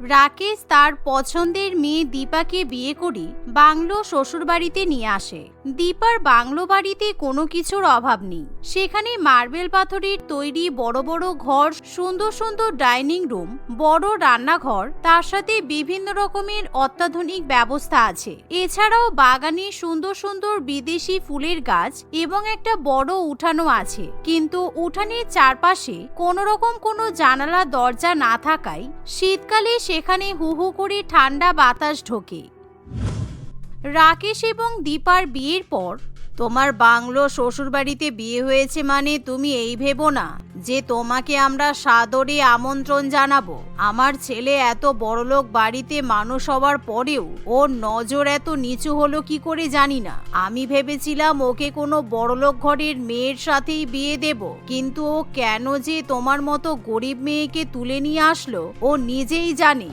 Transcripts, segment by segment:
রাকেশ তার পছন্দের মেয়ে দীপাকে বিয়ে করে বাংলো শ্বশুরবাড়িতে নিয়ে আসে। দীপার বাংলো বাড়িতে কোনো কিছুর অভাব নেই। সেখানে মার্বেল পাথরের তৈরি বড় বড় ঘর, সুন্দর সুন্দর ডাইনিং রুম, বড় রান্নাঘর, তার সাথে বিভিন্ন রকমের অত্যাধুনিক ব্যবস্থা আছে। এছাড়াও বাগানে সুন্দর সুন্দর বিদেশি ফুলের গাছ এবং একটা বড় উঠানও আছে। কিন্তু উঠানের চারপাশে কোনো রকম কোনো জানালা দরজা না থাকায় শীতকালে সেখানে হু হু করে ঠান্ডা বাতাস ঢোকে। রাকেশ এবং দীপার বিয়ের পর তোমার বাংলো শ্বশুরবাড়িতে বিয়ে হয়েছে মানে তুমি এই ভেবো না যে তোমাকে আমরা সাদরে আমন্ত্রণ জানাব। আমার ছেলে এত বড়লোক বাড়িতে মানুষ হওয়ার পরেও ওর নজর এত নিচু হলো কি করে জানি না। আমি ভেবেছিলাম ওকে কোনো বড়লোক ঘরের মেয়ের সাথেই বিয়ে দেব। কিন্তু ও কেন যে তোমার মতো গরিব মেয়েকে তুলে নিয়ে আসলো, ও নিজেই জানে।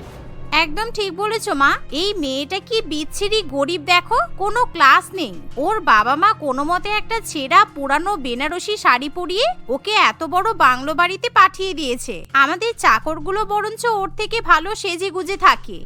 একদম ঠিক বলেছ, মা। এই মেয়েটা কি বিচ্ছিরি গরিব দেখো? কোনো ক্লাস নেই। ওর বাবা মা কোনো মতে একটা ছেঁড়া পুরানো বেনারসি শাড়ি পরিয়ে ওকে এত বড় বাংলো বাড়িতে পাঠিয়ে দিয়েছে। আমাদের চাকরগুলো বরঞ্চ ওর থেকে ভালো সেজে গুজে থাকে।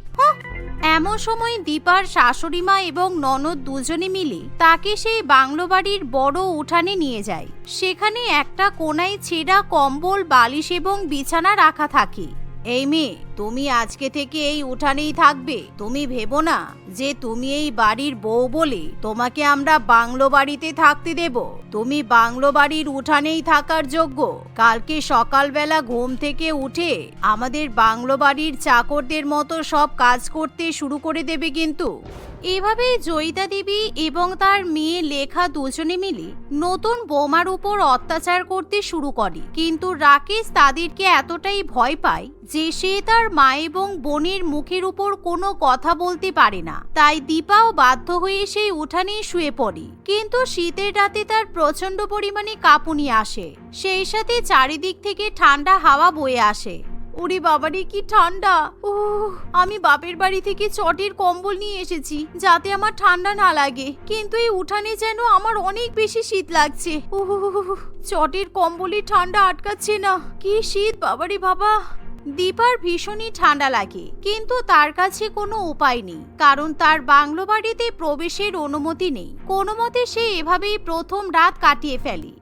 এমন সময় দীপার শাশুড়ি মা এবং ননদ দুজনে মিলে তাকে সেই বাংলো বাড়ির বড় উঠানে নিয়ে যায়। সেখানে একটা কোনায় ছেঁড়া কম্বল, বালিশ এবং বিছানা রাখা থাকে। এই মেয়ে তুমি আজকে থেকে এই উঠানেই থাকবে। তুমি ভেবো না যে তুমি এই বাড়ির বউ বলে তোমাকে আমরা বাংলো বাড়িতে থাকতে দেব। তুমি বাংলো বাড়ির উঠানেই থাকার যোগ্য। কালকে সকালবেলা ঘুম থেকে উঠে আমাদের বাংলো বাড়ির চাকরদের মতো সব কাজ করতে শুরু করে দেবে কিন্তু। এভাবেই জয়িতা দেবী এবং তার মেয়ে লেখা দুজনে মিলে নতুন বোমার উপর অত্যাচার করতে শুরু করে। কিন্তু রাকেশ তাদেরকে এতটাই ভয় পায় যে সে তার মা এবং বোনের মুখের উপর কোনো কথা বলতে পারে না। তাই দীপাও বাধ্য হয়ে সেই উঠানেই শুয়ে পড়ে। কিন্তু শীতের রাতে তার প্রচণ্ড পরিমাণে কাঁপুনি আসে। সেই সাথে চারিদিক থেকে ঠান্ডা হাওয়া বয়ে আসে। ওরে বাবারে, কি ঠান্ডা! উহ, আমি বাপের বাড়ি থেকে চটের কম্বল নিয়ে এসেছি, যাতে আমার ঠান্ডা না লাগে। কিন্তু এই উঠানে যেন আমার অনেক বেশি শীত লাগছে। উহ, চটের কম্বলে ঠান্ডা আটকাচ্ছে না। কি শীত, বাবারে বাবা! দীপার ভীষণই ঠান্ডা লাগে, কিন্তু তার কাছে কোনো উপায় নেই, কারণ তার বাংলো বাড়িতে প্রবেশের অনুমতি নেই। কোনো মতে সে এভাবেই প্রথম রাত কাটিয়ে ফেলে।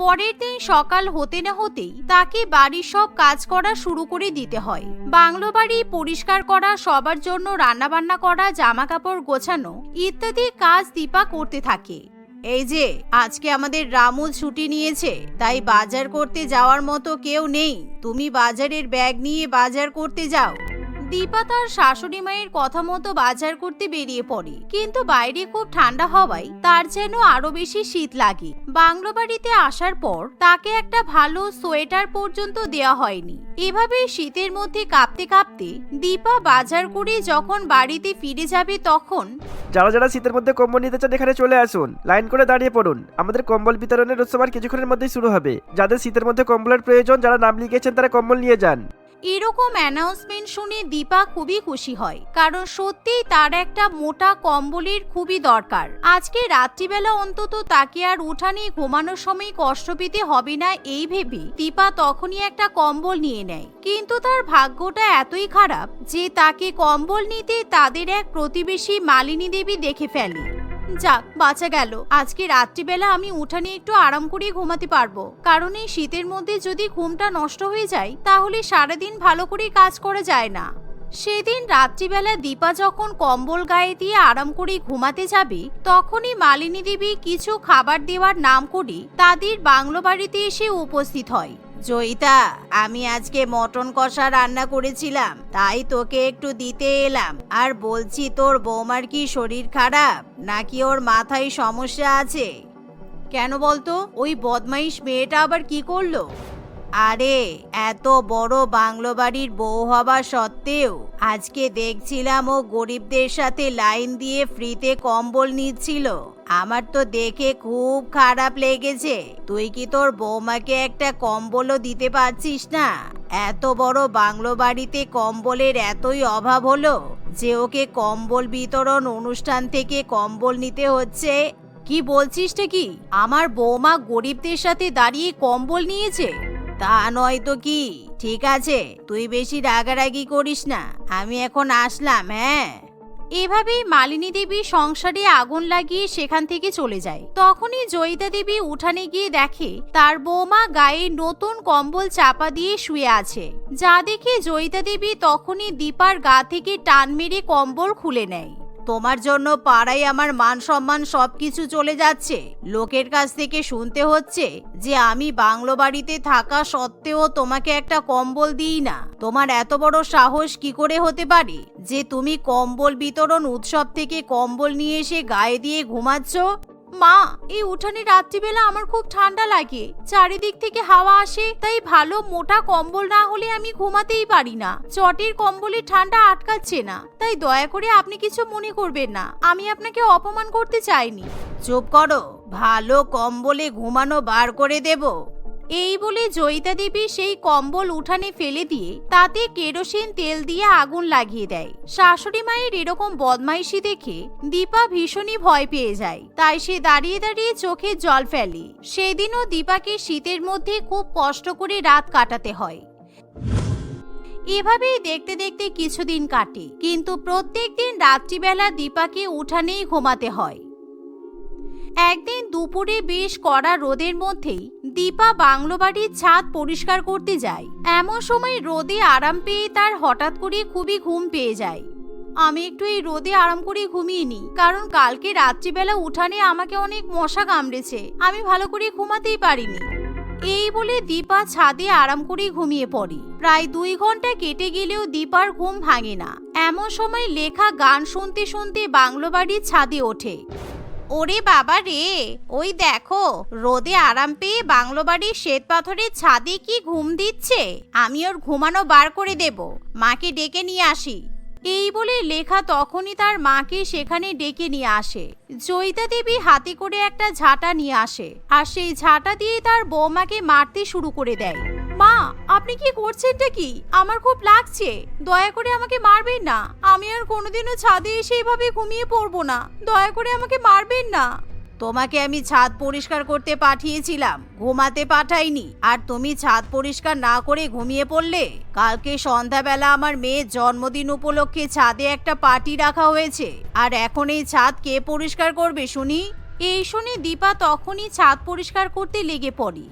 পরের দিন সকাল হতে না হতেই তাকে বাড়ির সব কাজ করা শুরু করে দিতে হয়। বাংলো বাড়ি পরিষ্কার করা, সবার জন্য রান্নাবান্না করা জামা কাপড় গোছানো ইত্যাদি কাজ দীপা করতে থাকে। এই যে, আজকে আমাদের রামু ছুটি নিয়েছে, তাই বাজার করতে যাওয়ার মতো কেউ নেই। তুমি বাজারের ব্যাগ নিয়ে বাজার করতে যাও। দীপা তার শাশুড়ি মায়ের কথা মতো বাজার করতে বেরিয়ে পড়ে। কিন্তু বাইরে খুব ঠান্ডা হওয়ায় তার যেন আরও বেশি শীত লাগে। বাংলো বাড়িতে আসার পর তাকে একটা ভালো সোয়েটার পর্যন্ত দেওয়া হয়নি। এভাবেই শীতের মধ্যে কাঁপতে কাঁপতে দীপা বাজার করে যখন বাড়িতে ফিরে যাবে তখন যারা যারা শীতের মধ্যে কম্বল নিতে চান এখানে চলে আসুন। লাইন করে দাঁড়িয়ে পড়ুন। আমাদের কম্বল বিতরণের উৎসব আর কিছুক্ষণের মধ্যেই শুরু হবে। যাদের শীতের মধ্যে কম্বলের প্রয়োজন, যারা নাম লিখেছেন তারা কম্বল নিয়ে যান। এরকম অ্যানাউন্সমেন্ট শুনে দীপা খুবই খুশি হয়, কারণ সত্যিই তার একটা মোটা কম্বলের খুবই দরকার। আজকে রাত্রিবেলা অন্তত তাকে আর উঠানে ঘুমানোর সময় কষ্ট পেতে হবে না এই ভেবে দীপা তখনই একটা কম্বল নিয়ে নেয়। কিন্তু তার ভাগ্যটা এতই খারাপ যে তাকে কম্বল নিতে তাদের এক প্রতিবেশী মালিনী দেবী দেখে ফেলে। যাক বাঁচা গেল। আজকে রাত্রিবেলা আমি উঠানে একটু আরাম করে ঘুমাতে পারব। কারণ এই শীতের মধ্যে যদি ঘুমটা নষ্ট হয়ে যায়, তাহলে সারাদিন ভালো করে কাজ করা যায় না। সেদিন রাত্রিবেলা দীপা যখন কম্বল গায়ে দিয়ে আরাম করে ঘুমাতে যাবে, তখনই মালিনী দেবী কিছু খাবার দেওয়ার নাম করে তাদের বাংলো বাড়িতে এসে উপস্থিত হয়। জয়িতা, আমি আজকে মটন কষা রান্না করেছিলাম, তাই তোকে একটু দিতে এলাম। আর বলছি, তোর বৌমার কি শরীর খারাপ? নাকি ওর মাথায় সমস্যা আছে? কেন বলতো? ওই বদমাইশ মেয়েটা আবার কি করল? আরে, এত বড় বাংলো বাড়ির বউ হওয়া সত্ত্বেও আজকে দেখছিলাম ও গরিবদের সাথে লাইন দিয়ে ফ্রিতে কম্বল নিচ্ছিল। আমার তো দেখে খুব খারাপ লেগেছে। তুই কি তোর বৌমাকে একটা কম্বলও দিতে পারছিস না? এত বড় বাংলো বাড়িতে কম্বলের এতই অভাব হলো যে ওকে কম্বল বিতরণ অনুষ্ঠান থেকে কম্বল নিতে হচ্ছে। কি বলছিস কি? আমার বৌমা গরিবদের সাথে দাঁড়িয়ে কম্বল নিয়েছে? তা নয় তো কি? ঠিক আছে, তুই বেশি রাগারাগি করিস না, আমি এখন আসলাম হ্যাঁ? এভাবেই মালিনী দেবী সংসারে আগুন লাগিয়ে সেখান থেকে চলে যায়। তখনই জয়িতা দেবী উঠানে গিয়ে দেখে তার বৌমা গায়ে নতুন কম্বল চাপা দিয়ে শুয়ে আছে। যা দেখে জয়িতা দেবী তখনই দীপার গা থেকে টান মেরে কম্বল খুলে নেয়। তোমার জন্য পাড়ায় আমার মান সম্মান সবকিছু চলে যাচ্ছে। লোকের কাছ থেকে শুনতে হচ্ছে যে আমি বাংলো বাড়িতে থাকা সত্ত্বেও তোমাকে একটা কম্বল দিই না। তোমার এত বড় সাহস কি করে হতে পারে? যে তুমি কম্বল বিতরণ উৎসব থেকে কম্বল নিয়ে এসে গায়ে দিয়ে ঘুমাচ্ছ? মা, এই উঠানে রাত্রিবেলা আমার খুব ঠান্ডা লাগে। চারিদিক থেকে হাওয়া আসে, তাই ভালো মোটা কম্বল না হলে আমি ঘুমাতেই পারি না। চটের কম্বলে ঠান্ডা আটকাচ্ছে না, তাই দয়া করে আপনি কিছু মনে করবেন না। আমি আপনাকে অপমান করতে চাইনি। চুপ করো, ভালো কম্বলে ঘুমানো বার করে দেব। এই বলে জয়িতা দেবী সেই কম্বল উঠানে ফেলে দিয়ে তাতে কেরোসিন, তেল দিয়ে আগুন লাগিয়ে দেয়। শাশুড়ি মায়ের এরকম বদমাইশি দেখে দীপা ভীষণই ভয় পেয়ে যায়। তাই সে দাঁড়িয়ে দাঁড়িয়ে চোখে জল ফেলে। সেদিনও দীপাকে শীতের মধ্যে খুব কষ্ট করে রাত কাটাতে হয়। এভাবেই দেখতে দেখতে কিছুদিন কাটে, কিন্তু প্রত্যেকদিন রাত্রিবেলা দীপাকে উঠানেই ঘুমাতে হয়। একদিন দুপুরে বেশ কড়া রোদের মধ্যেই দীপা বাংলো বাড়ির ছাদ পরিষ্কার করতে যায়। এমন সময় রোদে আরাম পেয়ে তার হঠাৎ করে খুবই ঘুম পেয়ে যায়। আমি একটু এই রোদে আরাম করে ঘুমিয়ে নিই, কারণ কালকে রাত্রিবেলা উঠানে আমাকে অনেক মশা কামড়েছে। আমি ভালো করে ঘুমাতেই পারিনি। এই বলে দীপা ছাদে আরাম করে ঘুমিয়ে পড়ে। প্রায় দুই ঘণ্টা কেটে গেলেও দীপার ঘুম ভাঙে না। এমন সময় লেখা গান শুনতে শুনতে বাংলো বাড়ির ছাদে ওঠে। ওরে বাবা রে, ওই দেখো, রোদে আরাম পেয়ে বাংলো বাড়ির শ্বেত পাথরের ছাদে কি ঘুম দিচ্ছে? আমি ওর ঘুমানো বার করে দেব, মাকে ডেকে নিয়ে আসি। এই বলে লেখা তখনই তার মাকে সেখানে ডেকে নিয়ে আসে। জয়িতা দেবী হাতে করে একটা ঝাঁটা নিয়ে আসে, আর সেই ঝাঁটা দিয়ে তার বৌমাকে মারতে শুরু করে দেয়। আপনি কি করছেনটা কি? আমার খুব লাগছে। দয়া করে আমাকে মারবেন না। আমি আর কোনোদিনও ছাদে এসে এভাবে ঘুমিয়ে পড়ব না। দয়া করে আমাকে মারবেন না। তোমাকে আমি ছাদ পরিষ্কার করতে পাঠিয়েছিলাম। ঘুমাতে পাঠাইনি। আর তুমি ছাদ পরিষ্কার না করে ঘুমিয়ে পড়লে? কালকে সন্ধ্যাবেলা আমার মেয়ের জন্মদিন উপলক্ষে ছাদে একটা পার্টি রাখা হয়েছে। আর এখন এই ছাদ কে পরিষ্কার করবে, শুনি? এই শুনে দীপা তখনই ছাদ পরিষ্কার করতে লেগে পড়ি।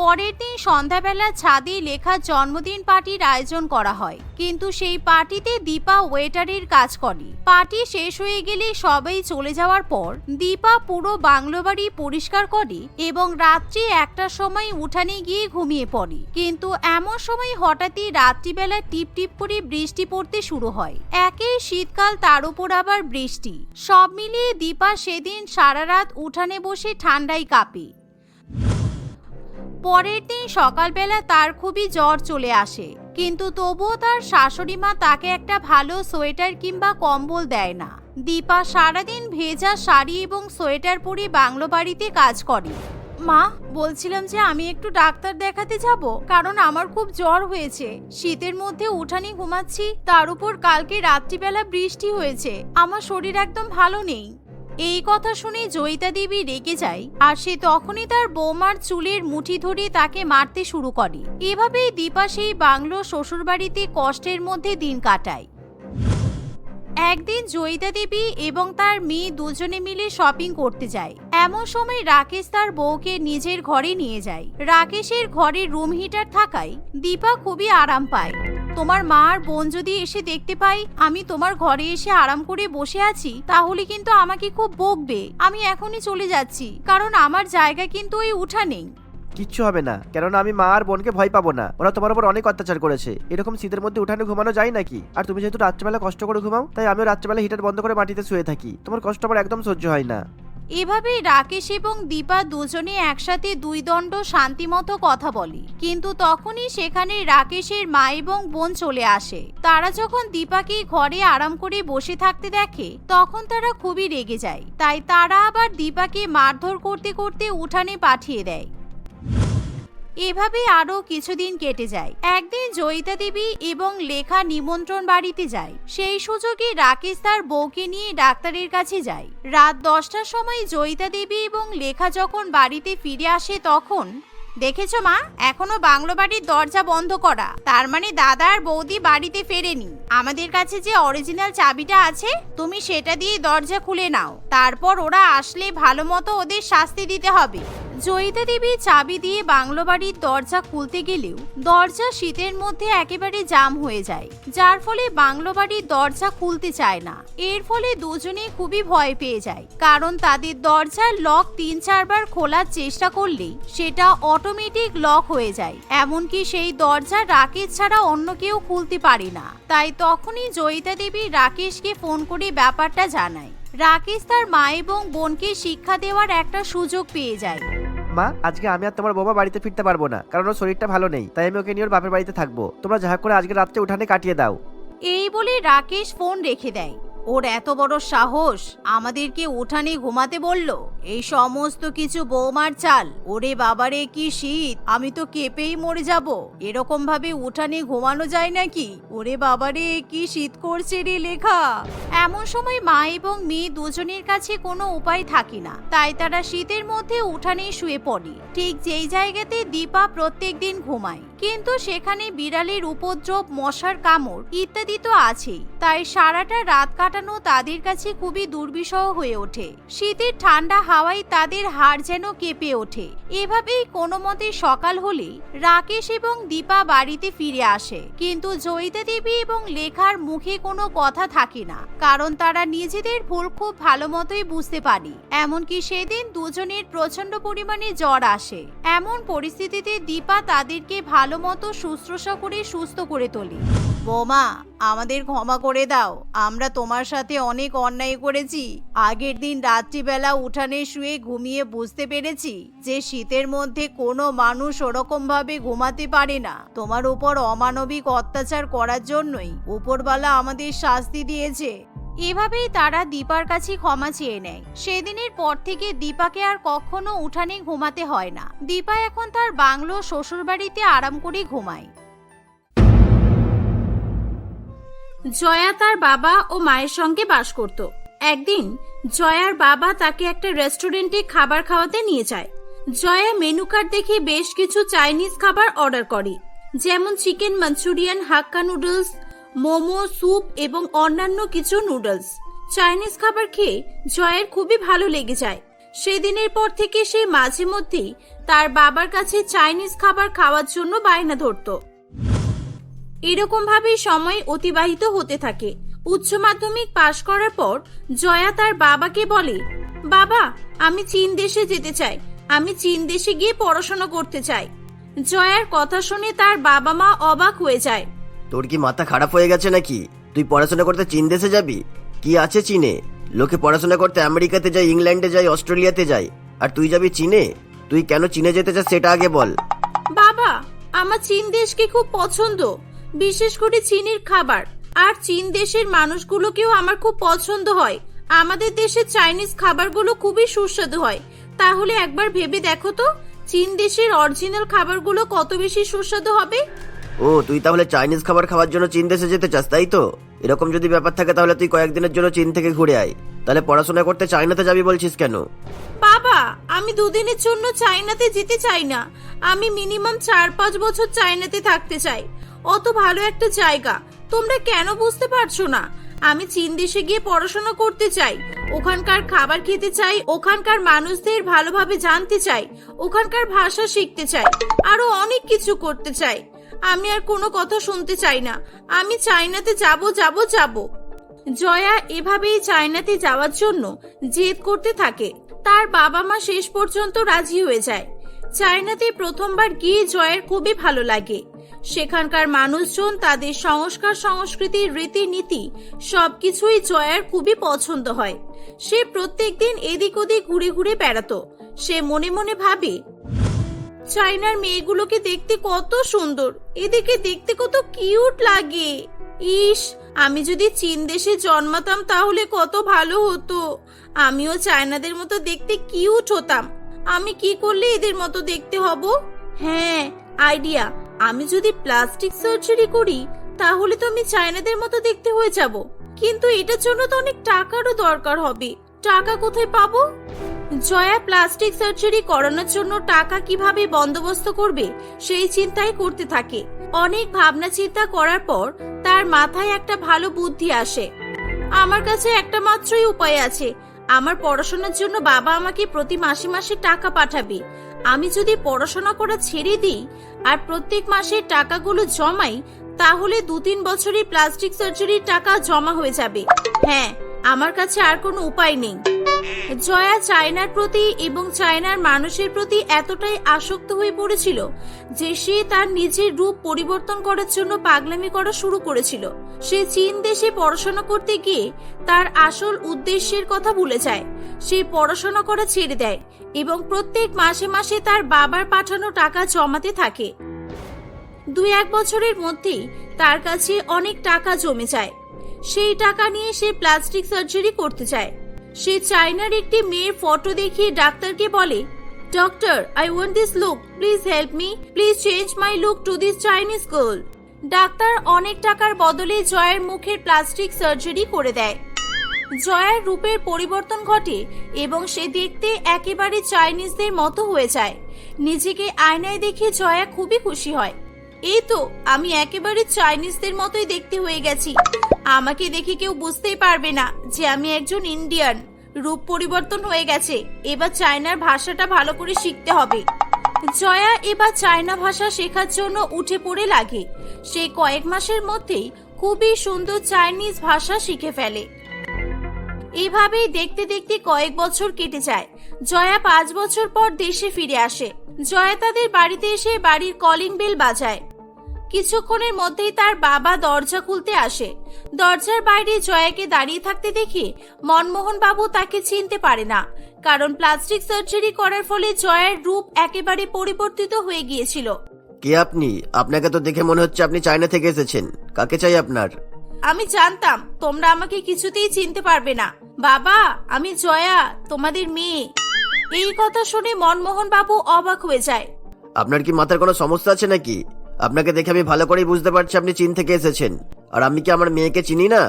পরের দিন সন্ধ্যাবেলা ছাদে লেখা জন্মদিন পার্টির আয়োজন করা হয়। কিন্তু সেই পার্টিতে দীপা ওয়েটারের কাজ করে। পার্টি শেষ হয়ে গেলে সবাই চলে যাওয়ার পর দীপা পুরো বাংলো বাড়ি পরিষ্কার করে এবং রাত্রি একটার সময় উঠানে গিয়ে ঘুমিয়ে পড়ে। কিন্তু এমন সময় হঠাৎই রাত্রিবেলা টিপ টিপ করে বৃষ্টি পড়তে শুরু হয়। একে শীতকাল তার উপর আবার বৃষ্টি। সব মিলিয়ে দীপা সেদিন সারা রাত উঠানে বসে ঠান্ডায় কাঁপে। পরের দিন সকালবেলা তার খুবই জ্বর চলে আসে। কিন্তু তবুও তার শাশুড়ি মা তাকে একটা ভালো সোয়েটার কিংবা কম্বল দেয় না। দীপা সারাদিন ভেজা শাড়ি এবং সোয়েটার পরে বাংলো বাড়িতে কাজ করে। মা, বলছিলাম যে আমি একটু ডাক্তার দেখাতে যাব, কারণ আমার খুব জ্বর হয়েছে। শীতের মধ্যে উঠানে ঘুমাচ্ছি, তার উপর কালকে রাত্রিবেলা বৃষ্টি হয়েছে। আমার শরীর একদম ভালো নেই। এই কথা শুনে জয়িতা দেবী রেগে যায় আর সে তখনই তার বৌমার চুলের মুঠি ধরে তাকে মারতে শুরু করে। এভাবেই দীপা সেই বাংলো শ্বশুরবাড়িতে কষ্টের মধ্যে দিন কাটায়। একদিন জয়িতা দেবী এবং তার মেয়ে দুজনে মিলে শপিং করতে যায়। এমন সময় রাকেশ তার বউকে নিজের ঘরে নিয়ে যায়। রাকেশের ঘরে রুম হিটার থাকায় দীপা খুবই আরাম পায়। তোমার মা আর বোন যদি এসে দেখতে পাই, আমি তোমার ঘরে এসে আরাম করে বসে আছি, তাহলে কিন্তু আমাকে খুব বকবে। আমি এখনই চলে যাচ্ছি, কারণ আমার জায়গা কিন্তু ওই উঠা নেই। কিচ্ছু হবে না, কেননা আমি মা আর বোনকে ভয় পাবো না। ওরা তোমার উপর অনেক অত্যাচার করেছে। এরকম শীতের মধ্যে উঠানে ঘুমানো যায় নাকি? আর তুমি যেহেতু রাত্রেবেলা কষ্ট করে ঘুমাও, তাই আমিও রাত্রেবেলা হিটার বন্ধ করে মাটিতে শুয়ে থাকি। তোমার কষ্ট আমার একদম সহ্য হয় না। এভাবেই রাকেশ এবং দীপা দুজনে একসাথে দুই দণ্ড শান্তিমতো কথা বলে। কিন্তু তখনই সেখানে রাকেশের মা এবং বোন চলে আসে। তারা যখন দীপাকে ঘরে আরাম করে বসে থাকতে দেখে, তখন তারা খুবই রেগে যায়। তাই তারা আবার দীপাকে মারধর করতে করতে উঠানে পাঠিয়ে দেয়। এভাবে আরও কিছুদিন কেটে যায়। একদিন জয়িতা দেবী এবং লেখা নিমন্ত্রণ বাড়িতে যায়। সেই সুযোগে রাকেশ তার বউকে নিয়ে ডাক্তারের কাছে যায়। রাত দশটার সময় জয়িতা দেবী এবং লেখা যখন বাড়িতে ফিরে আসে তখন, দেখেছ মা, এখনও বাংলো বাড়ির দরজা বন্ধ করা। তার মানে দাদা আর বৌদি বাড়িতে ফেরেনি। আমাদের কাছে যে অরিজিনাল চাবিটা আছে, তুমি সেটা দিয়ে দরজা খুলে নাও। তারপর ওরা আসলে ভালো মতো ওদের শাস্তি দিতে হবে। জয়িতা দেবী চাবি দিয়ে বাংলো বাড়ির দরজা খুলতে গেলেও দরজা শীতের মধ্যে একেবারে জাম হয়ে যায়। যার ফলে বাংলো বাড়ির দরজা খুলতে চায় না। এর ফলে দুজনে খুবই ভয় পেয়ে যায়। কারণ তাদের দরজার লক তিন চারবার খোলার চেষ্টা করলেই সেটা অটোমেটিক লক হয়ে যায়। এমনকি সেই দরজা রাকেশ ছাড়া অন্য কেউ খুলতে পারে না। তাই তখনই জয়িতা দেবী রাকেশকে ফোন করে ব্যাপারটা জানায়। রাকেশ তার মা এবং বোনকে শিক্ষা দেওয়ার একটা সুযোগ পেয়ে যায়। মা, আজকে আমি আর তোমার বোমা বাড়িতে ফিরতে পারব না, কারণ ওর শরীরটা ভালো নেই, তাই আমি ওকে নিয়ে ওর বাপের বাড়িতে থাকব। তোমরা যা করে আজকে রাত্রে উঠানে কাটিয়ে দাও। এই বলে রাকেশ ফোন রেখে দেয়। ওর এত বড় সাহস, আমাদেরকে উঠানে ঘুমাতে বলল? এই সমস্ত কিছু বৌমার চাল, ওরে বাবারে কি শীত? আমি তো কেঁপেই মরে যাব। এরকম ভাবে উঠানে ঘুমানো যায় নাকি? ওরে বাবারে, কি শীত করছে রে লেখা। এমন সময় মা এবং মেয়ে দুজনের কাছে কোনো উপায় থাকে না। তাই তারা শীতের মধ্যে উঠানে শুয়ে পড়ে। ঠিক যেই জায়গাতে দীপা প্রত্যেক দিন ঘুমায়। কিন্তু সেখানে বিড়ালের উপদ্রব, মশার কামড় ইত্যাদি তো আছেই। তাই সারাটা রাত কাটানো তাদের কাছে খুবই দুর্বিষহ হয়ে ওঠে। শীতের ঠান্ডা হাওয়ায় তাদের হাড় যেন কেঁপে ওঠে। এভাবেই কোনো মতে সকাল হলেই রাকেশ এবং দীপা বাড়িতে ফিরে আসে। কিন্তু জয়িতা দেবী এবং লেখার মুখে কোনো কথা থাকে না, কারণ তারা নিজেদের ভুল খুব ভালো মতোই বুঝতে পারে। এমনকি সেদিন দুজনের প্রচণ্ড পরিমাণে জ্বর আসে। এমন পরিস্থিতিতে দীপা তাদেরকে ভালো মতো শুশ্রূষা করে সুস্থ করে তোলে। বোমা, আমাদের ক্ষমা করে দাও। আমরা তোমার সাথে অনেক অন্যায় করেছি। আগের দিন রাত্রিবেলা উঠানে শুয়ে ঘুমিয়ে বুঝতে পেরেছি যে শীতের মধ্যে কোনো মানুষ ওরকম ভাবে ঘুমাতে পারে না। তোমার উপর অমানবিক অত্যাচার করার জন্যই উপরবালা আমাদের শাস্তি দিয়েছে। এভাবেই তারা দীপার কাছে ক্ষমা চেয়ে নেয়। সেদিনের পর থেকে দীপাকে আর কখনো উঠানে ঘুমাতে হয় না। দীপা এখন তার বাংলো শ্বশুরবাড়িতে আরাম করে ঘুমায়। জয়া তার বাবা ও মায়ের সঙ্গে বাস করত। একদিন জয়ার বাবা তাকে একটা রেস্টুরেন্টে খাবার খাওয়াতে নিয়ে যায়। জয়া মেনু কার্ড দেখে বেশ কিছু চাইনিজ খাবার অর্ডার করে। যেমন chicken Manchurian, hakka noodles, momo, soup এবং অন্যান্য কিছু নুডলস। চাইনিজ খাবার খেয়ে জয়ের খুবই ভালো লেগে যায়। সেদিনের পর থেকে সে মাঝে মধ্যেই তার বাবার কাছে চাইনিজ খাবার খাওয়ার জন্য বায়না ধরতো। এরকম ভাবেই সময় অতিবাহিত হতে থাকে। উচ্চ মাধ্যমিক পাশ করার পর জয়া তার বাবাকে বলে, বাবা, আমি চীন দেশে যেতে চাই। আমি চীন দেশে গিয়ে পড়াশোনা করতে চাই। জয়ার কথা শুনে তার বাবা মা অবাক হয়ে যায়। তোর কি মাথা খারাপ হয়ে গেছে নাকি? তুই পড়াশোনা করতে চীন দেশে যাবি? কি আছে চীনে? লোকে পড়াশোনা করতে আমেরিকাতে যায় ইংল্যান্ডে যায় অস্ট্রেলিয়াতে যায়। আর তুই যাবি চীনে? তুই কেন চীনে যেতে চাস সেটা আগে বল। বাবা আমার চীন দেশকে খুব পছন্দ। বিশেষ করে চীনের খাবার। আর চীন দেশের মানুষগুলোকেও আমার খুব পছন্দ হয়। আমাদের দেশে চাইনিজ খাবারগুলো খুবই সুস্বাদু হয়। তাহলে একবার ভেবে দেখো তো চীন দেশের অরিজিনাল খাবারগুলো কত বেশি সুস্বাদু হবে? ও তুই তাহলে চাইনিজ খাবার খাওয়ার জন্য চীন দেশে যেতে চাস তাই তো? এরকম যদি ব্যাপার থাকে তাহলে তুই কয়েকদিনের জন্য চীন থেকে ঘুরে আয়। তাহলে পড়াশোনা করতে চায়নাতে যাবি বলছিস কেন? বাবা আমি দুদিনের জন্য চাইনাতে যেতে চাই না। আমি মিনিমাম চার পাঁচ বছর চাইনাতে থাকতে চাই। অত ভালো একটা জায়গা তোমরা কেন বুঝতে পারছ না? আমি চীন দেশে গিয়ে পড়াশোনা করতে চাই। ওখানকার খাবার খেতে চাই, ওখানকার মানুষদের ভালোভাবে জানতে চাই, ওখানকার ভাষা শিখতে চাই, আরও অনেক কিছু করতে চাই। আমি আর কোনো কথা শুনতে চাই না। আমি চাইনাতে যাব যাব যাব। জয়া এভাবেই চায়নাতে যাওয়ার জন্য জেদ করতে থাকে। তার বাবা মা শেষ পর্যন্ত রাজি হয়ে যায়। চায়নাতে প্রথমবার গিয়ে জয়ের খুবই ভালো লাগে। সেখানকার মানুষজন, তাদের সংস্কার সংস্কৃতির রীতিনীতি, সবকিছুই জয়ার খুবই পছন্দ হয়। সে প্রত্যেকদিন এদিক ওদিক ঘুরে ঘুরে বেড়াতো। সে মনে মনে ভাবে, চায়নার মেয়েগুলোকে দেখতে কত সুন্দর, এদিকে দেখতে কত কিউট লাগে। ইস, আমি যদি চীন দেশে জন্মাতাম তাহলে কত ভালো হতো। আমিও চায়নাদের মতো দেখতে কিউট হতাম। আমি কি করলে এদের মতো দেখতে হব? হ্যাঁ আইডিয়া আমি যদি প্লাস্টিক সার্জারি করি, তাহলে তো আমি চায়নাদের মতো দেখতে হয়ে যাব। কিন্তু এটার জন্য তো অনেক টাকারও দরকার হবে। টাকা কোথায় পাবো? জয়া প্লাস্টিক সার্জারি করানোর জন্য টাকা কীভাবে বন্দোবস্ত করবে, সেই চিন্তাই করতে থাকে। অনেক ভাবনা চিন্তা করার পর তার মাথায় একটা ভালো বুদ্ধি আসে। আমার কাছে একটা মাত্রই উপায় আছে। আমার পড়াশোনার জন্য বাবা আমাকে প্রতি মাসে মাসে টাকা পাঠাবে। আমি যদি পড়াশোনা করা ছেড়ে দিই আর প্রত্যেক মাসে টাকাগুলো জমাই, তাহলে দু তিন বছরই প্লাস্টিক সার্জারির টাকা জমা হয়ে যাবে। হ্যাঁ আমার কাছে আর কোনো উপায় নেই। জয়া চায়নার প্রতি এবং চায়নার মানুষের প্রতি এতটাই আসক্ত হয়ে পড়েছিল যে সে তার নিজের রূপ পরিবর্তন করার জন্য পাগলামি করা শুরু করেছিল। সে চীন দেশে পড়াশোনা করতে গিয়ে তার আসল উদ্দেশ্যের কথা ভুলে যায়। সে পড়াশোনা করা ছেড়ে দেয় এবং প্রত্যেক মাসে মাসে তার বাবার পাঠানো টাকা জমাতে থাকে। দুই এক বছরের মধ্যেই তার কাছে অনেক টাকা জমে যায়। সেই টাকা নিয়ে সে প্লাস্টিক সার্জারি করতে চায় সে চায়নার একটি মেয়ের ফটো দেখিয়ে ডাক্তারকে বলে, doctor I want this look please help me please change my look to this Chinese girl doctor অনেক টাকার বদলে জয়ের মুখের প্লাস্টিক সার্জারি করে দেয়। জয়ার রূপের পরিবর্তন ঘটে এবং সে দেখতে একেবারে চাইনিজদের মতো হয়ে যায়। নিজেকে আয়নায় দেখে জয়া খুবই খুশি হয়। এই তো, আমি একেবারে চাইনিজদের মতোই দেখতে হয়ে গেছি। আমাকে দেখে কেউ বুঝতেই পারবে না যে আমি একজন ইন্ডিয়ান। রূপ পরিবর্তন হয়ে গেছে। এবার চায়নার ভাষাটা ভালো করে শিখতে হবে। জয়া এবার চায়না ভাষা শেখার জন্য উঠে পড়ে লাগে। সে কয়েক মাসের মধ্যেই খুবই সুন্দর চাইনিজ ভাষা শিখে ফেলে। এভাবেই দেখতে দেখতে কয়েক বছর কেটে যায়। জয়া পাঁচ বছর পর দেশে ফিরে আসে। জয়া তাদের বাড়িতে এসে বাড়ির কলিং বেল বাজায়। কিছুক্ষণের মধ্যেই তার বাবা দরজা খুলতে আসে। দরজার বাইরে জয়াকে দাঁড়িয়ে থাকতে দেখে মনমোহন বাবু তাকে চিনতে পারে না কারণ প্লাস্টিক সার্জারি করার ফলে জয়ের রূপ একেবারে পরিবর্তিত হয়ে গিয়েছিল। কে আপনি? আপনাকে তো দেখে মনে হচ্ছে আপনি চায়না থেকে এসেছেন। কাকে চাই আপনার? আমি জানতাম তোমরা আমাকে কিছুতেই চিনতে পারবে না। বাবা আমি জয়া তোমাদের মেয়ে। এই কথা শুনে মনমোহন বাবু অবাক হয়ে যায়। আপনার কি মাথার কোনো সমস্যা আছে নাকি? আপনাকে দেখে আমি ভালো করেই বুঝতে পারছি আপনি চীন থেকে এসেছেন। আর আমি কি আমার মেয়েকে চিনি না?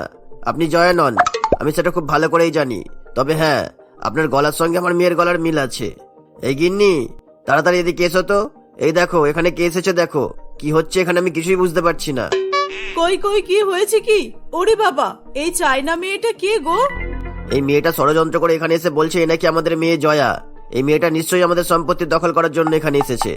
আপনি জয়া নন। আমি সেটা খুব ভালো করেই জানি। তবে হ্যাঁ আপনার গলার সঙ্গে আমার মেয়ের গলার মিল আছে। এই গিন্নি তাড়াতাড়ি এদিকে এসো তো। এই দেখো এখানে কে এসেছে দেখো। কি হচ্ছে এখানে আমি কিছুই বুঝতে পারছি না। কই কই কি হয়েছে কি? ওরে বাবা এই চায়না মেয়েটা কে গো? এই মেয়েটা ষড়যন্ত্র করে এখানে এসে বলছে এ নাকি আমাদের মেয়ে জয়া? এই মেয়েটা নিশ্চয়ই আমাদের সম্পত্তি দখল করার জন্য এখানে এসেছে।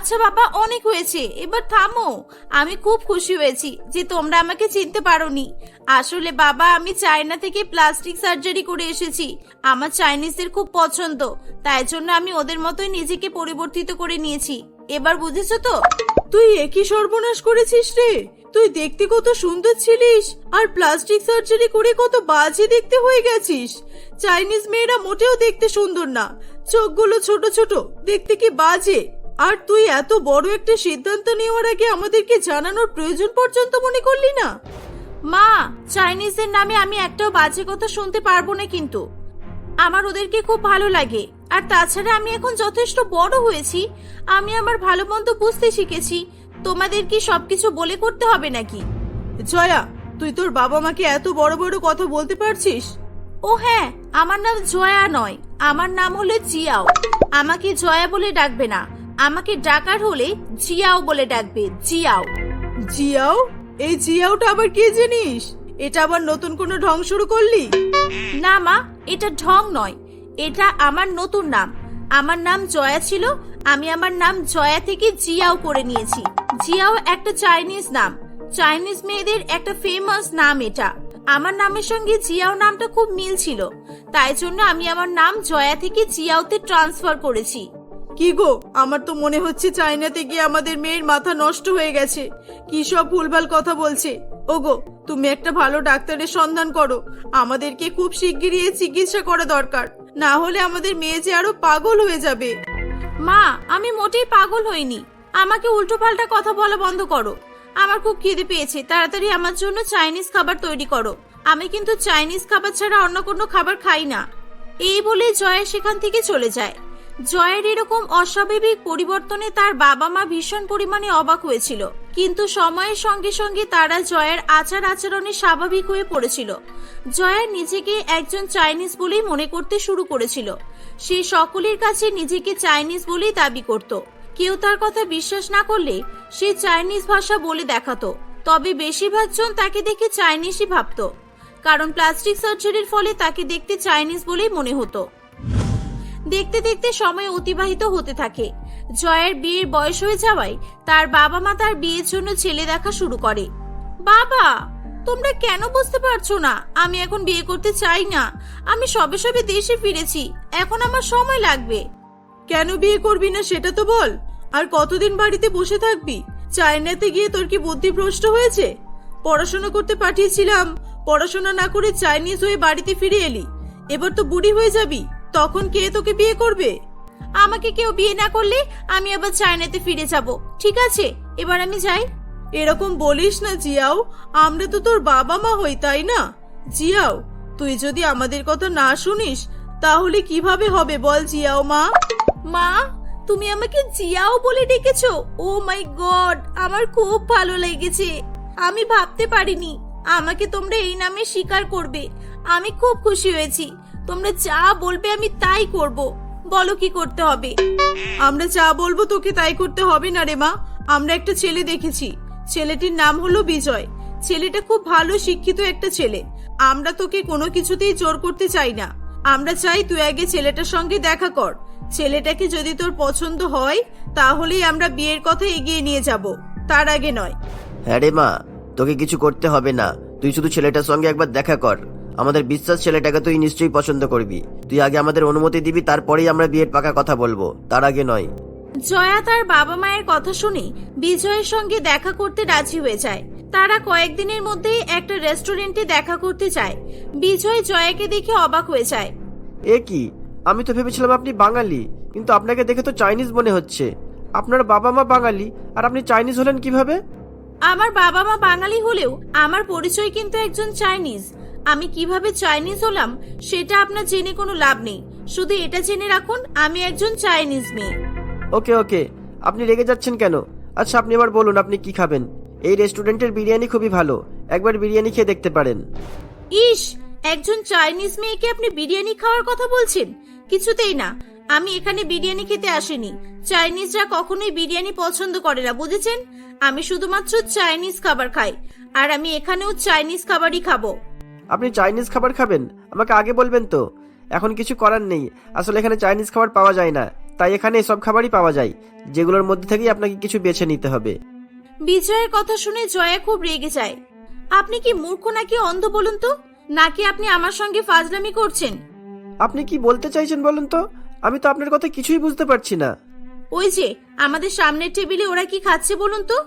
আচ্ছা বাবা, অনেক হয়েছে। এবার থামো। আমি খুব খুশি হয়েছি যে তোমরা আমাকে চিনতে পারোনি। আসলে বাবা, আমি চায়না থেকে প্লাস্টিক সার্জারি করে এসেছি। আমার চাইনিজদের খুব পছন্দ। তাই জন্য আমি ওদের মতোই নিজেকে পরিবর্তিত করে নিয়েছি। এবার বুঝেছ তো? তুই একই সর্বনাশ করেছিস রে। তুই দেখতে কত সুন্দর ছিলিস, আর প্লাস্টিক সার্জারি করে কত বাজে দেখতে হয়ে গেছিস। চাইনিজ মেয়েরা মোটেও দেখতে সুন্দর না। চোখগুলো ছোট ছোট, দেখতে কি বাজে? আর তুই এত বড় একটা সিদ্ধান্ত নেওয়ার আগে আমাদেরকে জানানোর প্রয়োজন পর্যন্ত মনে করলি না? মা চাইনিজদের নামে আমি একটাও বাজে কথা শুনতে পারব না কিন্তু। আমার ওদেরকে খুব ভালো লাগে। আর তাছাড়া আমি এখন যথেষ্ট বড় হয়েছি। আমি আমার ভালো মন্দ বুঝতে শিখেছি। তোমাদের কি সবকিছু বলে করতে হবে নাকি? জয়া তুই তোর বাবা মাকে এত বড় বড় কথা বলতে পারছিস? ও হ্যাঁ আমার নাম জয়া নয়। আমার নাম হলো জিয়াও। আমাকে জয়া বলে ডাকবে না। আমাকে ডাকার হলে জিয়াও বলে ডাকবে জিয়াও। জিয়াও? এই জিয়াওটা আবার কি জিনিস? এটা আবার নতুন কোনো ঢং শুরু করলি? না মা এটা ঢং নয়। এটা আমার নতুন নাম। আমার নাম জয়া ছিল আমি আমার নাম জয়া থেকে জিয়াও করে নিয়েছি। জিয়াও একটা চাইনিজ নাম। চাইনিজ মেয়েদের একটা ফেমাস নাম এটা। আমার নামের সঙ্গে জিয়াও নামটা খুব মিল ছিল। তাই জন্য আমি আমার নাম জয়া থেকে জিয়াওতে ট্রান্সফার করেছি। কি গো, আমার তো মনে হচ্ছে চায়নাতে গিয়ে আমাদের মেয়ের মাথা নষ্ট হয়ে গেছে। কি সব ভুলভাল কথা বলছে। ওগো, তুমি একটা ভালো ডাক্তারের সন্ধান করো। আমাদেরকে খুব শিগগিরই চিকিৎসা করা দরকার। না হলে আমাদের মেয়ে যে আরও পাগল হয়ে যাবে। মা, আমি মোটেই পাগল হইনি। আমাকে উল্টোপাল্টা কথা বলা বন্ধ করো। আমার খুব খিদে পেয়েছে। তাড়াতাড়ি আমার জন্য চাইনিজ খাবার তৈরি করো। আমি কিন্তু চাইনিজ খাবার ছাড়া অন্য কোনো খাবার খাই না। এই বলে জয়া সেখান থেকে চলে যায়। জয়ের এরকম অস্বাভাবিক পরিবর্তনে তার বাবা মা ভীষণ পরিমাণে অবাক হয়েছিল। কিন্তু সময়ের সঙ্গে সঙ্গে তারা জয়ের আচার আচরণে স্বাভাবিক হয়ে পড়েছিল। জয়া নিজেকে একজন চাইনিজ বলেই মনে করতে শুরু করেছিল। সে সকলের কাছে নিজেকে চাইনিজ বলেই দাবি করত। কেউ তার কথা বিশ্বাস না করলে সে চাইনিজ ভাষা বলে দেখাতো। তবে বেশিরভাগ জন তাকে দেখে চাইনিজই ভাবতো। কারণ প্লাস্টিক সার্জারির ফলে তাকে দেখতে চাইনিজ বলেই মনে হতো। দেখতে দেখতে সময় অতিবাহিত হতে থাকে। জয়ের বিয়ের বয়স হয়ে যাওয়ায় তার বাবা মা তার বিয়ের জন্য ছেলে দেখা শুরু করে। বাবা, তোমরা কেন বুঝতে পারছ না? আমি এখন বিয়ে করতে চাই না। আমি সবে সবে দেশে ফিরেছি। এখন আমার সময় লাগবে। কেন বিয়ে করবি না সেটা তো বল। আর কতদিন বাড়িতে বসে থাকবি? চায়নাতে গিয়ে তোর কি বুদ্ধি ভ্রষ্ট হয়েছে? পড়াশোনা করতে পাঠিয়েছিলাম। পড়াশোনা না করে চাইনিজ হয়ে বাড়িতে ফিরে এলি। এবার তো বুড়ি হয়ে যাবি। তখন কে তোকে বিয়ে করবে? আমাকে কেউ বিয়ে না করলে আমি আবার চায়নাতে ফিরে যাব, ঠিক আছে? এবার আমি যাই। এরকম বলিস না, জিয়াও। আমরা তো তোর বাবা মা হই, তাই না? জিয়াও, তুই যদি আমাদের কথা না শুনিস, তাহলে কীভাবে হবে বল জিয়াও মা? মা, তুমি আমাকে জিয়াও বলে ডেকেছো? ও মাই গড, আমার খুব ভালো লেগেছে। আমি ভাবতে পারিনি, আমাকে তোমরা এই নামে স্বীকার করবে। আমি খুব খুশি হয়েছি। তোমরা যা বলবে আমি তাই করব। বলো কি করতে হবে? আমরা যা বলব তোকে তাই করতে হবে না রে মা। আমরা একটা ছেলে দেখেছি। ছেলেটির নাম হলো বিজয়। ছেলেটা খুব ভালো, শিক্ষিত একটা ছেলে। আমরা তোকে কোনো কিছুতেই জোর করতে চাই না। আমরা চাই তুই আগে ছেলেটার সঙ্গে দেখা কর। ছেলেটাকে যদি তোর পছন্দ হয়, তাহলেই আমরা বিয়ের কথা এগিয়ে নিয়ে যাব। তার আগে নয়। হ্যাঁ রে মা, তোকে কিছু করতে হবে না। তুই শুধু ছেলেটার সঙ্গে একবার দেখা কর। আমাদের বিশ্বাস ছেলেটাকে তুই নিশ্চয়ই পছন্দ করবি। তুই আগে আমাদের অনুমতি দিবি তারপরেই আমরা বিয়ের পাকা কথা বলব। তার আগে নয়। জয়া তার বাবা মায়ের কথা শুনে বিজয়ের সঙ্গে দেখা করতে রাজি হয়ে যায়। তারা কয়েকদিনের মধ্যেই একটা রেস্টুরেন্টে দেখা করতে যায়। বিজয় জয়াকে দেখে অবাক হয়ে যায়। এ কি? আমি তো ভেবেছিলাম আপনি বাঙালি কিন্তু আপনাকে দেখে তো চাইনিজ মনে হচ্ছে। আপনার বাবা মা বাঙালি আর আপনি চাইনিজ হলেন কীভাবে? আমার বাবা মা বাঙালি হলেও আমার পরিচয় কিন্তু একজন চাইনিজ। আমি কীভাবে চাইনিজ হলাম সেটা আপনার জেনে কোনো লাভ নেই। শুধু এটা জেনে রাখুন আমি একজন চাইনিজ মেয়ে। ওকে ওকে। আপনি রেগে যাচ্ছেন কেন? আচ্ছা আপনি এবার বলুন আপনি কি খাবেন? এই রেস্টুরেন্টের বিরিয়ানি খুবই ভালো। একবার বিরিয়ানি খেয়ে দেখতে পারেন। ইস একজন চাইনিজ মেয়েকে আপনি বিরিয়ানি খাওয়ার কথা বলছেন? কিছুতেই না। আমি এখানে বিরিয়ানি খেতে আসিনি। চাইনিজরা কখনোই বিরিয়ানি পছন্দ করে না বুঝেছেন? আমি শুধুমাত্র চাইনিজ খাবার খাই। আর আমি এখানেও চাইনিজ খাবারই খাব। আপনি চাইনিজ খাবার খাবেন? আমাকে আগে বলবেন তো। এখন কিছু করার নেই। আসলে এখানে চাইনিজ খাবার পাওয়া যায় না। তাই এখানে সব খাবারই পাওয়া যায় যেগুলোর মধ্যে থেকেই আপনাকে কিছু বেছে নিতে হবে। বিজয়ের কথা শুনে জয়া খুব রেগে যায়। আপনি কি মূর্খ নাকি অন্ধ বলুন তো? নাকি আপনি আমার সঙ্গে ফাজলামি করছেন? আপনি কি বলতে চাইছেন বলুন তো? আমি তো আপনার কথা কিছুই বুঝতে পারছি না। ওই যে আমাদের সামনের টেবিলে ওরা কি খাচ্ছে বলুন তো?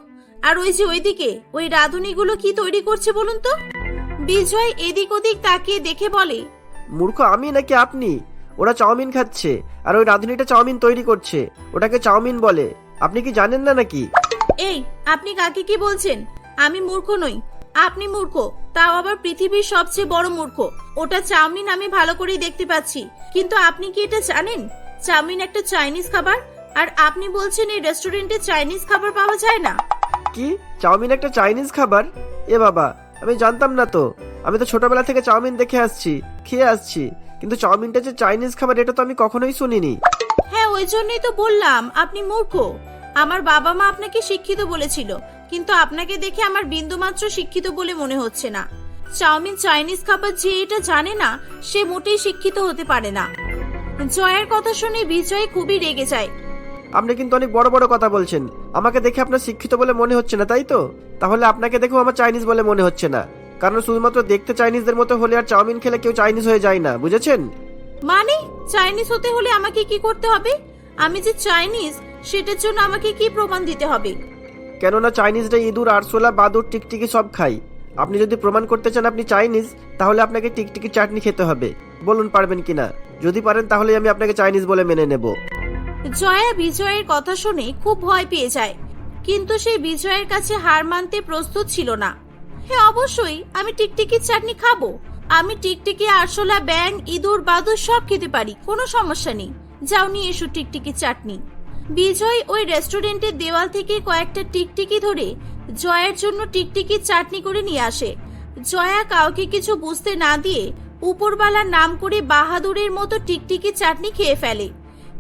আর ওই যে ওইদিকে ওই রাঁধুনিগুলো কি তৈরি করছে বলুন তো? বিজয় এদিক ওদিক তাকিয়ে দেখে বলে মূর্খ আমি নাকি আপনি? ওরা চাউমিন খাচ্ছে আর ওই রাঁধুনিটা চাউমিন তৈরি করছে। ওটাকে চাউমিন বলে। আপনি কি জানেন না নাকি? এই আপনি কাকে কি বলছেন? আমি মূর্খ নই। আপনি মূর্খ তাও আবার পৃথিবীর সবচেয়ে বড় মূর্খ। ওটা চাউমিন আমি ভালো করেই দেখতে পাচ্ছি। কিন্তু আপনি কি এটা জানেন? চাউমিন একটা চাইনিজ খাবার আর আপনি বলছেন এই রেস্টুরেন্টে চাইনিজ খাবার পাওয়া যায় না? কি? চাউমিন একটা চাইনিজ খাবার? এ বাবা আমি জানতাম না তো। আমি তো ছোটবেলা থেকে চাউমিন দেখে আসছি, খেয়ে আসছি। কিন্তু চাউমিনটা যে চাইনিজ খাবার, এটা তো আমি কখনোই শুনিনি। হ্যাঁ ওই জন্যই তো বললাম, আপনি মূর্খ। আমার বাবা মা আপনাকে শিক্ষিত বলেছিল, কিন্তু আপনাকে দেখে আমার বিন্দুমাত্র শিক্ষিত বলে মনে হচ্ছে না। চাউমিন চাইনিজ খাবার যে এটা জানে না, সে মোটেই শিক্ষিত হতে পারে না। জয়ের কথা শুনে বিজয় খুবই রেগে যায়। আপনি কিন্তু অনেক বড় বড় কথা বলছেন। আমাকে দেখে আপনার শিক্ষিত বলে মনে হচ্ছে না তাই তো? তাহলে আপনাকে দেখেও আমার চাইনিজ বলে মনে হচ্ছে না। কারণ শুধুমাত্র দেখতে চাইনিজদের মতো হলে আর চাউমিন খেলে কেউ চাইনিজ হয়ে যায় না বুঝেছেন? মানে? চাইনিজ হতে হলে আমাকে কি করতে হবে? আমি যে চাইনিজ সেটার জন্য আমাকে কি প্রমাণ দিতে হবে? কেননা চাইনিজরা ইঁদুর আরশোলা বাদুর টিকটিকি সব খায়। আপনি যদি প্রমাণ করতে চান আপনি চাইনিজ তাহলে আপনাকে টিকটিকি চাটনি খেতে হবে। বলুন পারবেন কিনা? যদি পারেন তাহলে আমি আপনাকে চাইনিজ বলে মেনে নেব। জয়া বিজয়ের কথা শুনে খুব ভয় পেয়ে যায়। কিন্তু সে বিজয়ের কাছে হার মানতে প্রস্তুত ছিল না। হ্যাঁ অবশ্যই, আমি টিকটিকির চাটনি খাব। আমি টিকটিকি, আরশোলা ব্যাং ইঁদুর, বাদুর সব খেতে পারি, কোনো সমস্যা নেই। যাও, নিয়ে এসো টিকটিকির চাটনি। বিজয় ওই রেস্টুরেন্টের দেওয়াল থেকে কয়েকটা টিকটিকি ধরে জয়ের জন্য টিকটিকির চাটনি করে নিয়ে আসে। জয়া কাউকে কিছু বুঝতে না দিয়ে উপরবালার নাম করে বাহাদুরের মতো টিকটিকি চাটনি খেয়ে ফেলে।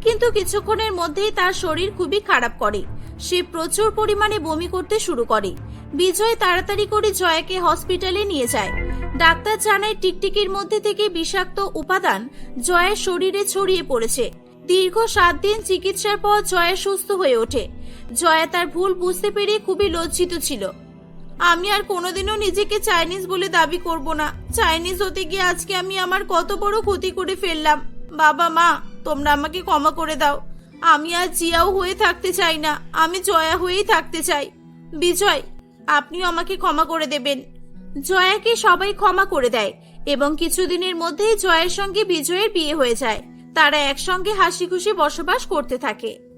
কিন্তু কিছুক্ষণের মধ্যেই তার শরীর খুবই খারাপ করে। সে প্রচুর পরিমাণে বমি করতে শুরু করে। বিজয় তাড়াতাড়ি করে জয়াকে হসপিটালে নিয়ে যায়। ডাক্তার জানায় টিকটিকির মধ্যে থেকে বিষাক্ত উপাদান জয়ের শরীরে ছড়িয়ে পড়েছে। দীর্ঘ সাত দিন চিকিৎসার পর জয়া সুস্থ হয়ে ওঠে। জয়া তার ভুল বুঝতে পেরে খুবই লজ্জিত ছিল। আমি আর কোনোদিনও নিজেকে চাইনিজ বলে দাবি করব না। চাইনিজ হতে গিয়ে আজকে আমি আমার কত বড় ক্ষতি করে ফেললাম। বাবা, মা তোমরা আমাকে ক্ষমা করে দাও। আমি আর জিয়াও হয়ে থাকতে চাই না, আমি জয়া হয়েই থাকতে চাই। বিজয়, আপনিও আমাকে ক্ষমা করে দেবেন। জয়াকে সবাই ক্ষমা করে দেয় এবং কিছুদিনের মধ্যেই জয়ের সঙ্গে বিজয়ের বিয়ে হয়ে যায়। তারা একসঙ্গে হাসি খুশি বসবাস করতে থাকে।